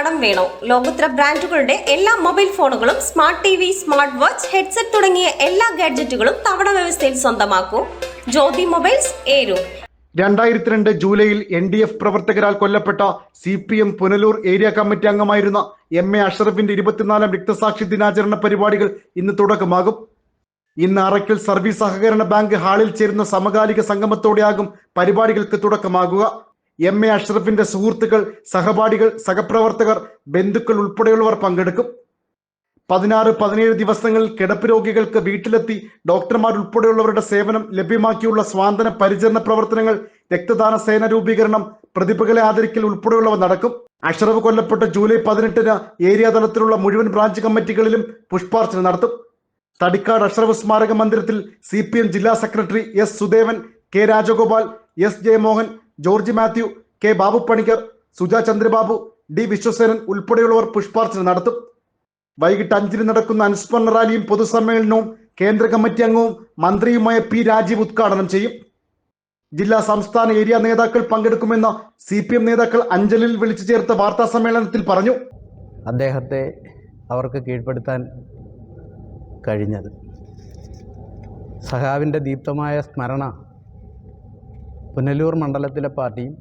കടം വേണോ? ലോകോത്തര ബ്രാൻഡുകളുടെ എല്ലാ മൊബൈൽ ഫോണുകളും smart T V smart watch headset തുടങ്ങിയ എല്ലാ ഗാഡ്ജറ്റുകളും തവണ വ്യവസ്ഥയിൽ സ്വന്തമാക്കൂ. ജ്യോതി മൊബൈൽസ് ഏരു. രണ്ടായിരത്തി രണ്ട് ജൂലൈയിൽ എൻ ഡി എഫ് പ്രവർത്തകരാൽ കൊല്ലപ്പെട്ട C P M Punalur area committee അംഗമായിരുന്ന എം എ അഷറഫിന്റെ ഇരുപത്തിനാലാം രക്തസാക്ഷി ദിനാചരണ പരിപാടികൾ ഇന്ന് തുടക്കമാകും. ഇന്ന് അറയ്ക്കൽ സർവീസ് സഹകരണ ബാങ്ക് ഹാളിൽ ചേരുന്ന സമകാലിക സംഗമത്തോടെയാകും പരിപാടികൾക്ക് തുടക്കമാകുക. എം എ അഷ്റഫിന്റെ സുഹൃത്തുക്കൾ സഹപാഠികൾ സഹപ്രവർത്തകർ ബന്ധുക്കൾ ഉൾപ്പെടെയുള്ളവർ പങ്കെടുക്കും. പതിനാറ് പതിനേഴ് ദിവസങ്ങളിൽ കിടപ്പ് രോഗികൾക്ക് വീട്ടിലെത്തി ഡോക്ടർമാർ ഉൾപ്പെടെയുള്ളവരുടെ സേവനം ലഭ്യമാക്കിയുള്ള സ്വാന്തന പരിചരണ പ്രവർത്തനങ്ങൾ രക്തദാന സേന രൂപീകരണം പ്രതിഭകളെ ആദരിക്കൽ ഉൾപ്പെടെയുള്ളവ നടക്കും. അഷറഫ് കൊല്ലപ്പെട്ട ജൂലൈ പതിനെട്ടിന് ഏരിയ തലത്തിലുള്ള മുഴുവൻ ബ്രാഞ്ച് കമ്മിറ്റികളിലും പുഷ്പാർച്ചന നടത്തും. തടിക്കാട് അഷറഫ് സ്മാരക മന്ദിരത്തിൽ സി ജില്ലാ secretary S Sudevan K Rajagopal S Jayamohan George Mathew K Babu Panicker Suja Chandrababu D Viswasenan ഉൾപ്പെടെയുള്ളവർ പുഷ്പാർച്ചന നടത്തും. വൈകിട്ട് അഞ്ചിന് നടക്കുന്ന അനുസ്മരണ റാലിയും പൊതുസമ്മേളനവും കേന്ദ്ര കമ്മിറ്റി അംഗവും മന്ത്രിയുമായ പി രാജീവ് ഉദ്ഘാടനം ചെയ്യും. ജില്ലാ സംസ്ഥാന ഏരിയ നേതാക്കൾ പങ്കെടുക്കുമെന്ന് സി പി എം നേതാക്കൾ അഞ്ചലിൽ വിളിച്ചു ചേർത്ത വാർത്താ സമ്മേളനത്തിൽ പറഞ്ഞു. അദ്ദേഹത്തെ അവർക്ക് കീഴ്പ്പെടുത്താൻ കഴിഞ്ഞത്. സഹാവിന്റെ ദീപ്തമായ സ്മരണ പുനലൂർ മണ്ഡലത്തിലെ പാർട്ടിയും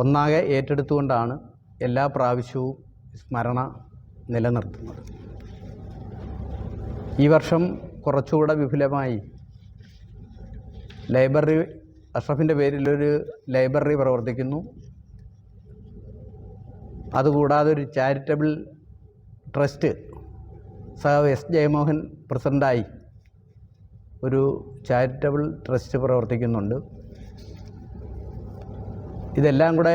ഒന്നാകെ ഏറ്റെടുത്തുകൊണ്ടാണ് എല്ലാ പ്രാവശ്യവും സ്മരണ നിലനിർത്തുന്നത്. ഈ വർഷം കുറച്ചുകൂടെ വിപുലമായി ലൈബ്രറി അഷ്റഫിന്റെ പേരിലൊരു ലൈബ്രറി പ്രവർത്തിക്കുന്നു. അതുകൂടാതെ ഒരു ചാരിറ്റബിൾ ട്രസ്റ്റ് സഹ എസ് ജയമോഹൻ പ്രസിഡന്റായി ഒരു ചാരിറ്റബിൾ ട്രസ്റ്റ് പ്രവർത്തിക്കുന്നുണ്ട്. ഇതെല്ലാം കൂടെ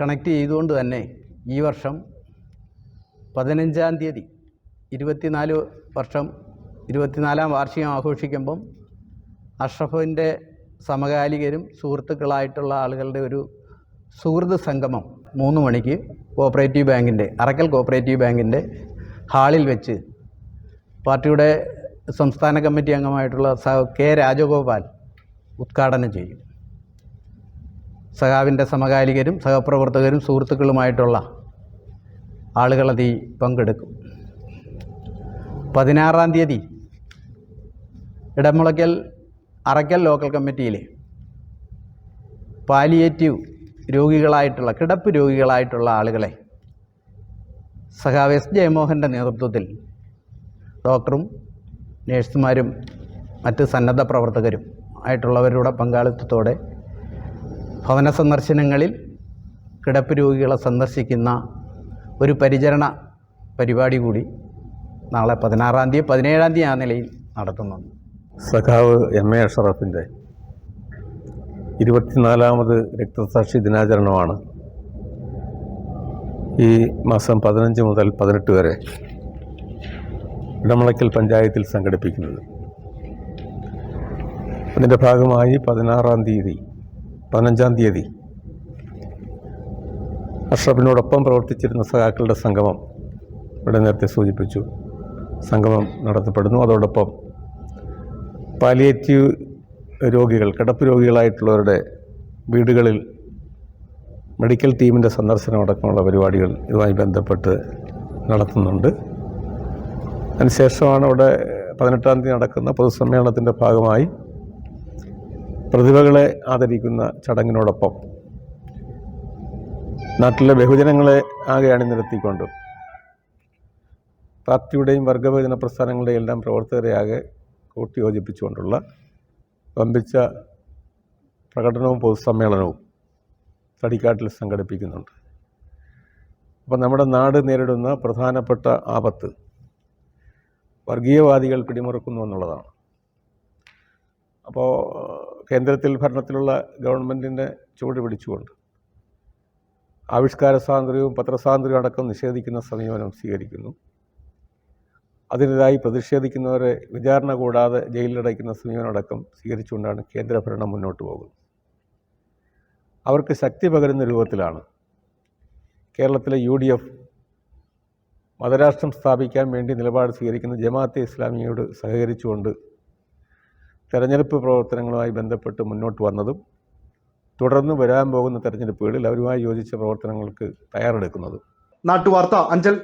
കണക്ട് ചെയ്തുകൊണ്ട് തന്നെ ഈ വർഷം പതിനഞ്ചാം തീയതി ഇരുപത്തിനാല് വർഷം ഇരുപത്തിനാലാം വാർഷികം ആഘോഷിക്കുമ്പം അഷ്റഫിന്റെ സമകാലികരും സുഹൃത്തുക്കളായിട്ടുള്ള ആളുകളുടെ ഒരു സുഹൃത്ത് സംഗമം മൂന്ന് മണിക്ക് കോപ്പറേറ്റീവ് ബാങ്കിന്റെ അറക്കൽ കോപ്പറേറ്റീവ് ബാങ്കിന്റെ ഹാളിൽ വെച്ച് പാർട്ടിയുടെ സംസ്ഥാന കമ്മിറ്റി അംഗമായിട്ടുള്ള കെ രാജഗോപാൽ ഉദ്ഘാടനം ചെയ്യും. സഖാവിന്റെ സമകാലികരും സഹപ്രവർത്തകരും സുഹൃത്തുക്കളുമായിട്ടുള്ള ആളുകളതി പങ്കെടുക്കും. പതിനാറാം തീയതി ഇടമുളയ്ക്കൽ അറയ്ക്കൽ ലോക്കൽ കമ്മിറ്റിയിലെ പാലിയേറ്റീവ് രോഗികളായിട്ടുള്ള കിടപ്പ് രോഗികളായിട്ടുള്ള ആളുകളെ സഖാവ് എസ് ജയമോഹന്റെ നേതൃത്വത്തിൽ ഡോക്ടറും നേഴ്സുമാരും മറ്റ് സന്നദ്ധ പ്രവർത്തകരും ആയിട്ടുള്ളവരുടെ പങ്കാളിത്തത്തോടെ ഭവന സന്ദർശനങ്ങളിൽ കിടപ്പ് രോഗികളെ സന്ദർശിക്കുന്ന ഒരു പരിചരണ പരിപാടി കൂടി നാളെ പതിനാറാം തീയതി പതിനേഴാം തീയതി ആ നിലയിൽ നടത്തുന്നുണ്ട്. സഖാവ് എം എ അഷറഫിന്റെ ഇരുപത്തിനാലാമത് രക്തസാക്ഷി ദിനാചരണമാണ് ഈ മാസം പതിനഞ്ച് മുതൽ പതിനെട്ട് വരെ ഇടമളയ്ക്കൽ പഞ്ചായത്തിൽ സംഘടിപ്പിക്കുന്നത്. അതിന്റെ ഭാഗമായി പതിനാറാം തീയതി പതിനഞ്ചാം തീയതി അഷ്റഫിനോടൊപ്പം പ്രവർത്തിച്ചിരുന്ന സഖാക്കളുടെ സംഗമം ഇവിടെ നേരത്തെ സൂചിപ്പിച്ചു. സംഗമം നടത്തപ്പെടുന്നു. അതോടൊപ്പം പാലിയേറ്റീവ് രോഗികൾ കിടപ്പ് രോഗികളായിട്ടുള്ളവരുടെ വീടുകളിൽ മെഡിക്കൽ ടീമിന്റെ സന്ദർശനം അടക്കമുള്ള പരിപാടികൾ ഇതുമായി ബന്ധപ്പെട്ട് നടത്തുന്നുണ്ട്. അതിനുശേഷമാണ് ഇവിടെ പതിനെട്ടാം തീയതി നടക്കുന്ന പൊതുസമ്മേളനത്തിന്റെ ഭാഗമായി പ്രതിഭകളെ ആദരിക്കുന്ന ചടങ്ങിനോടൊപ്പം നാട്ടിലെ ബഹുജനങ്ങളെ ആകെ അണിനിരത്തിക്കൊണ്ടും പാർട്ടിയുടെയും വർഗബഹുജന പ്രസ്ഥാനങ്ങളുടെയും എല്ലാം പ്രവർത്തകരെ ആകെ കൂട്ടിയോജിപ്പിച്ചുകൊണ്ടുള്ള വമ്പിച്ച പ്രകടനവും പൊതുസമ്മേളനവും തടിക്കാട്ടിൽ സംഘടിപ്പിക്കുന്നുണ്ട്. അപ്പം നമ്മുടെ നാട് നേരിടുന്ന പ്രധാനപ്പെട്ട ആപത്ത് വർഗീയവാദികൾ പിടിമുറുക്കുന്നു എന്നുള്ളതാണ്. അപ്പോൾ കേന്ദ്രത്തിൽ ഭരണത്തിലുള്ള ഗവൺമെന്റിന്റെ ചുവട് പിടിച്ചുകൊണ്ട് ആവിഷ്കാര സ്വാതന്ത്ര്യവും പത്രസ്വാതന്ത്ര്യവും അടക്കം നിഷേധിക്കുന്ന സമീപനം സ്വീകരിക്കുന്നു. അതിനെതിരായി പ്രതിഷേധിക്കുന്നവരെ വിചാരണ കൂടാതെ ജയിലിലടയ്ക്കുന്ന സമീപനമടക്കം സ്വീകരിച്ചുകൊണ്ടാണ് കേന്ദ്രഭരണം മുന്നോട്ട് പോകുന്നത്. അവർക്ക് ശക്തി പകരുന്ന രൂപത്തിലാണ് കേരളത്തിലെ യു ഡി എഫ് മതരാഷ്ട്രം സ്ഥാപിക്കാൻ വേണ്ടി നിലപാട് സ്വീകരിക്കുന്ന ജമാഅത്തെ ഇസ്ലാമിയോട് സഹകരിച്ചുകൊണ്ട് തെരഞ്ഞെടുപ്പ് പ്രവർത്തനങ്ങളുമായി ബന്ധപ്പെട്ട് മുന്നോട്ട് വന്നതും തുടർന്ന് വരാൻ പോകുന്ന തെരഞ്ഞെടുപ്പുകളിൽ അവരുമായി യോജിച്ച പ്രവർത്തനങ്ങൾക്ക് തയ്യാറെടുക്കുന്നതും. നാട്ടുവാർത്ത അഞ്ചൽ